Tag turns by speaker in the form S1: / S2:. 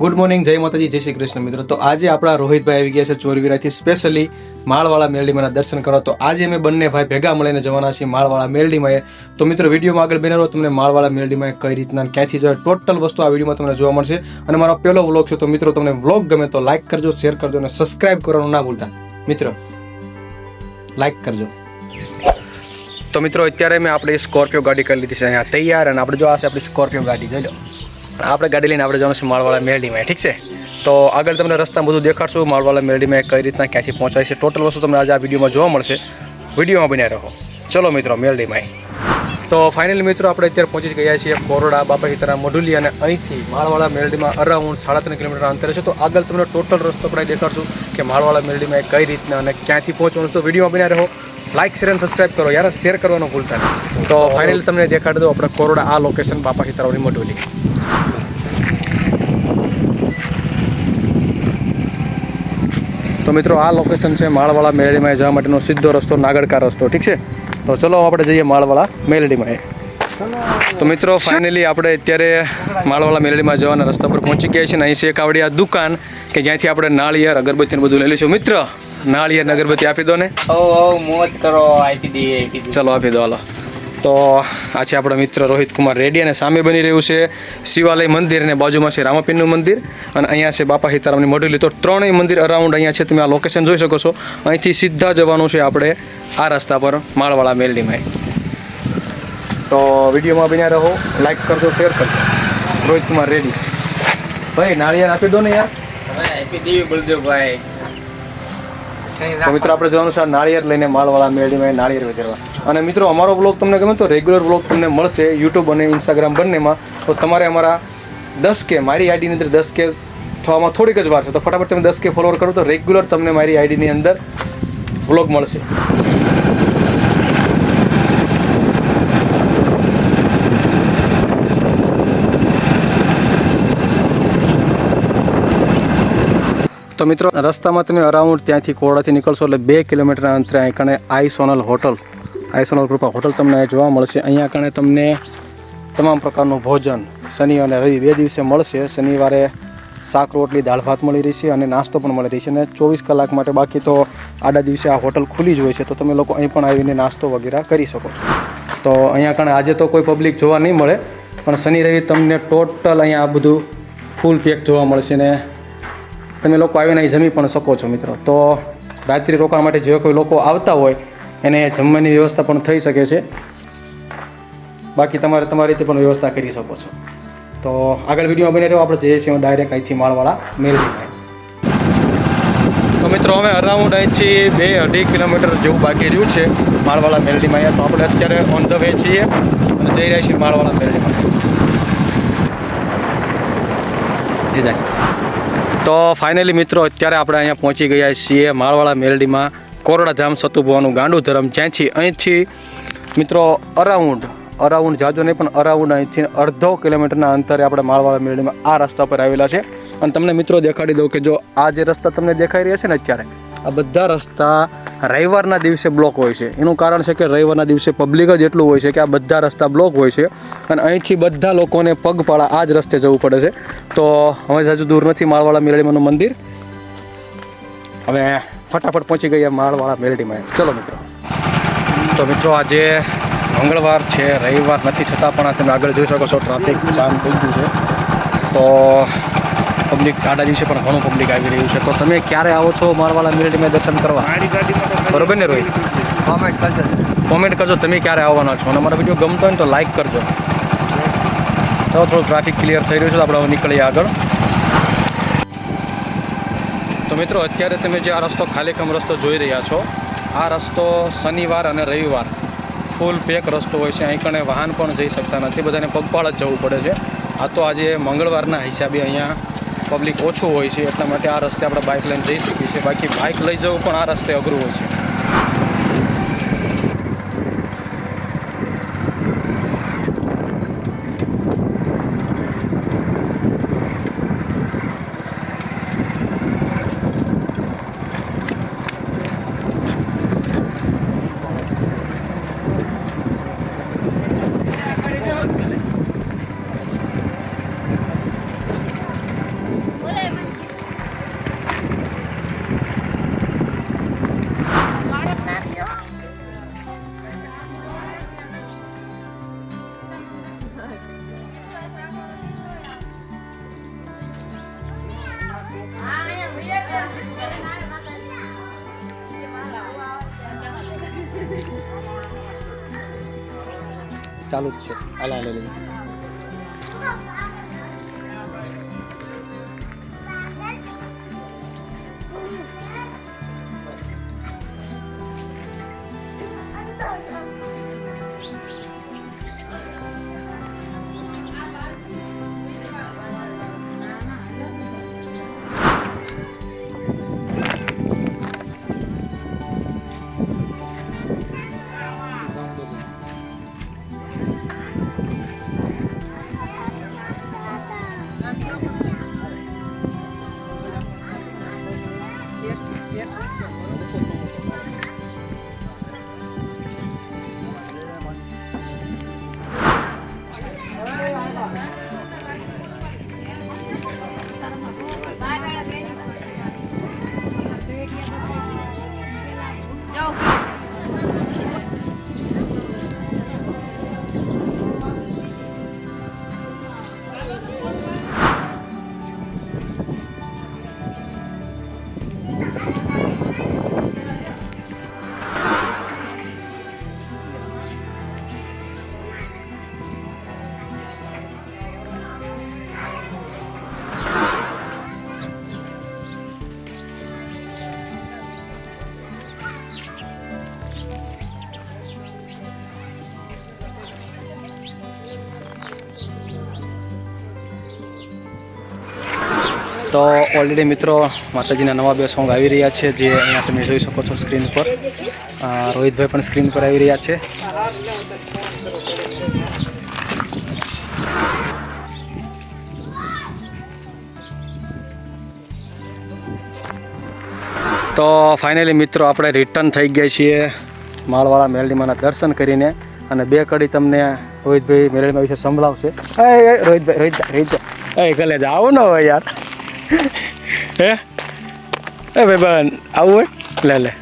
S1: Good morning જય માતાજી, જય શ્રી કૃષ્ણ મિત્રો. તો આજે આપણા રોહિતભાઈ આવી ગયા છે ચોરવીરાથી સ્પેશિયલી માળવાળા મેરડીમાં દર્શન કરવા. તો આજે અમે બંને ભાઈ ભેગા મળીને જવાના છીએ માળવાળા મેરડીમાં. તો મિત્રો, વિડીયોમાં આગળ બને રહો, તમને માળવાળા મેરડીમાં કઈ રીતના ક્યાંથી જાય ટોટલ વસ્તુ આ વિડીયોમાં તમને જોવા મળશે. અને મારો પહેલો વ્લોગ છે, તો મિત્રો, તમને વ્લોગ ગમે તો લાઈક કરજો શેર કરજો અને સબસ્ક્રાઇબ કરવાનું ના ભૂલતા. મિત્રો લાઈક કરજો. તો મિત્રો, અત્યારે મેં આપણી સ્કોર્પિયો ગાડી કરી લીધી છે, અહીંયા તૈયાર અને આપણે જો આ છે, આપણી સ્કોર્પિયો ગાડી, જોઈ લો. આપણે ગાડી લઈને આપણે જવાનું છે માળવાળા મેરડીમાં, ઠીક છે? તો આગળ તમને રસ્તા બધું દેખાડશું, માળવાળા મેરડીમાં કઈ રીતના ક્યાંથી પહોંચાય છે. ટોટલ વસ્તુ તમને આજે આ વિડીયોમાં જોવા મળશે. વિડીયોમાં બન્યા રહો. ચલો મિત્રો, મેરડીમાં તો ફાઇનલી મિત્રો, આપણે અત્યારે પહોંચી ગયા છીએ કોરોડા બાપા હિતરા મોઢુલી અને અહીંથી માળવાળા મેરડીમાં અરાઉન્ડ સાડા ત્રણ કિલોમીટર અંતરે છે. તો આગળ તમને ટોટલ રસ્તો આપણે દેખાડશું કે માળવાળા મેરડીમાં કઈ રીતના અને ક્યાંથી પહોંચવાનું તો વિડીયોમાં બન્યા રહો. લાઇક શેર અને સબસ્ક્રાઇબ કરો. યાર શેર કરવાનું ભૂલતા નહીં. તો ફાઇનલી તમને દેખાડી દો આપણે કોરોડા આ લોકેશન બાપા હિતરાવની મઢુલી તો મિત્રો, આ લોકેશન છે માળવાળા મેલડીમાં જવા માટેનો સીધો રસ્તો, નાગડકા રસ્તો. ઠીક છે? તો ચલો આપણે જઈએ માળવાળા મેલડીમાં તો મિત્રો ફાઇનલી આપણે અત્યારે માળવાળા મેલડીમાં જવાના રસ્તા પર પહોંચી ગયા છીએ અહીં છે એક આવડી આ દુકાન કે જ્યાંથી આપણે નાળિયેર, અગરબત્તીને બધું લઈ લઈશું. મિત્ર નાળિયેર અગરબત્તી આપી દો ને.
S2: મોજ કરો આપી દઈએ
S1: ચલો આપી દો હાલો. તો આ છે આપણો મિત્ર રોહિત કુમાર રેડ્ડી અને સામે બની રહ્યું છે શિવાલય મંદિર અને બાજુમાં છે રામાપીરનું મંદિર. અને અહીંયા છે બાપા સીતારામની મોઢુલી. તો ત્રણેય મંદિર અરાઉન્ડ અહીંયા છે તમે આ લોકેશન જોઈ શકો છો. અહીંથી સીધા જવાનું છે આપણે આ રસ્તા પર માળવાળા મેલડીમાં તો વિડીયોમાં બન્યા રહો લાઈક કરજો શેર કરજો. રોહિત કુમાર રેડ્ડી ભાઈ નાળિયાર આપી દો ને યાર.
S2: આપી દેવી બળદેવભાઈ
S1: તો મિત્રો, આપણે જવાનું છે નાળિયેર લઈને માળવાળા મેળવીમાં નાળિયેર વેચવા અને મિત્રો, અમારો બ્લોગ તમને ગમે તો રેગ્યુલર બ્લોગ તમને મળશે યુટ્યુબ અને ઇન્સ્ટાગ્રામ બંનેમાં. તો તમારે અમારા દસ કે, મારી આઈડીની અંદર દસ કે થવામાં થોડીક જ વાર છે. તો ફટાફટ તમે દસ કે ફોલોવર કરો તો રેગ્યુલર તમને મારી આઈડીની અંદર બ્લોગ મળશે. મિત્રો, રસ્તામાં તમે અરાઉન્ડ ત્યાંથી કોરડાથી નીકળશો એટલે બે કિલોમીટરના અંતરે અહીં કણે આઈ સોનલ હોટલ આઈ સોનલ કૃપા હોટલ તમને અહીં જોવા મળશે. અહીંયા કણે તમને તમામ પ્રકારનું ભોજન, શનિ અને રવિ બે દિવસે મળશે. શનિવારે શાક, રોટલી, દાળ, ભાત મળી રહેશે અને નાસ્તો પણ મળી રહેશે. અને ચોવીસ કલાક માટે બાકી તો આડા દિવસે આ હોટલ ખુલ્લી જ હોય છે, તો તમે લોકો અહીં પણ આવીને નાસ્તો વગેરે કરી શકો છો. તો અહીંયા કણે આજે તો કોઈ પબ્લિક જોવા નહીં મળે, પણ શનિ, રવિ તમને ટોટલ અહીંયા આ બધું ફૂલ પેક જોવા મળશે ને તમે લોકો આવીને અહીં જમી પણ શકો છો મિત્રો. તો રાત્રિ રોકાણ માટે જે કોઈ લોકો આવતા હોય એને જમવાની વ્યવસ્થા પણ થઈ શકે છે. બાકી તમારે તમારી રીતે પણ વ્યવસ્થા કરી શકો છો. તો આગળ વિડીયોમાં બની રહ્યો આપણે જઈએ છીએ ડાયરેક્ટ અહીંથી માળવાળા મેળવી તો મિત્રો અમે અરાઉન્ડ અહીંથી બે અઢી કિલોમીટર જેવું બાકી રહ્યું છે માળવાળા મેરડીમાં અહીંયા. તો આપણે અત્યારે ઓન ધ વે છીએ અને જઈ રહ્યા છીએ માળવાળા મેરડીમાં જી જાય તો ફાઇનલી મિત્રો, અત્યારે આપણે અહીંયા પહોંચી ગયા છીએ માળવાળા મેલડીમાં. કોરડાધામ સતુભવાનું ગાંડુ ધરમ, જ્યાંથી અહીંથી મિત્રો અરાઉન્ડ અરાઉન્ડ જાજો નહીં, પણ અરાઉન્ડ અહીંથી અડધો કિલોમીટરના અંતરે આપણે માળવાળા મેળીમાં આ રસ્તા પર આવેલા છે. અને તમને મિત્રો દેખાડી દઉં કે જો આ જે રસ્તા તમને દેખાઈ રહ્યા છે ને અત્યારે આ બધા રસ્તા રવિવારના દિવસે બ્લોક હોય છે. એનું કારણ છે કે રવિવારના દિવસે પબ્લિક જ એટલું હોય છે કે આ બધા રસ્તા બ્લોક હોય છે અને અહીંથી બધા લોકોને પગપાળા આ જ રસ્તે જવું પડે છે. તો હવે હજુ દૂર નથી માળવાળા મેલડીમાંનું મંદિર. હવે ફટાફટ પહોંચી ગયા માળવાળા મેરડીમાં ચલો મિત્રો. તો મિત્રો આજે મંગળવાર છે, રવિવાર નથી, છતાં પણ આ તમે આગળ જોઈ શકો છો ટ્રાફિક જામ થઈ ગયું છે. તો પબ્લિક આડા દિવસે પણ ઘણું પબ્લિક આવી રહ્યું છે. તો તમે ક્યારે આવો છો મારવાળા મેલડીમાં દર્શન કરવા? બરોબર ને રોહિત?
S2: કોમેન્ટ કરજો.
S1: કોમેન્ટ કરજો તમે ક્યારે આવવાના છો? અને અમારો વીડિયો ગમતો હોય ને તો લાઇક કરજો. તો થોડું ટ્રાફિક ક્લિયર થઈ રહ્યું છે તો આપણે હવે નીકળીએ આગળ. તો મિત્રો અત્યારે તમે જે આ રસ્તો ખાલીકમ રસ્તો જોઈ રહ્યા છો આ રસ્તો શનિવાર અને રવિવાર ફૂલ પેક રસ્તો હોય છે. અહીં કણે વાહન પણ જઈ શકતા નથી. બધાને પગપાળ જ જવું પડે છે. આ તો આજે મંગળવારના હિસાબે અહીંયા પબ્લિક ઓછું હોય છે એટલા માટે આ રસ્તે આપણે બાઇક લઈને જઈ શકીએ છીએ. બાકી બાઇક લઈ જવું પણ આ રસ્તે અઘરું હોય છે. ચાલુ જ છે. હાલા હાલે તો ઓલરેડી મિત્રો માતાજીના નવા બે સોંગ આવી રહ્યા છે, જે અહીંયા તમે જોઈ શકો છો સ્ક્રીન પર રોહિતભાઈ પણ સ્ક્રીન પર આવી રહ્યા છે. તો ફાઇનલી મિત્રો આપણે રિટર્ન થઈ ગયા છીએ માળવાળા મેલડીમાના દર્શન કરીને અને બે કડી તમને રોહિતભાઈ મેલડીમાં વિશે સંભળાવશે. રોહિતભાઈ રોહિતભાઈ રોહિતભાઈ. એ કલે આવો ને હોય યાર. હે એ ભાઈ બન આવું હોય લે લે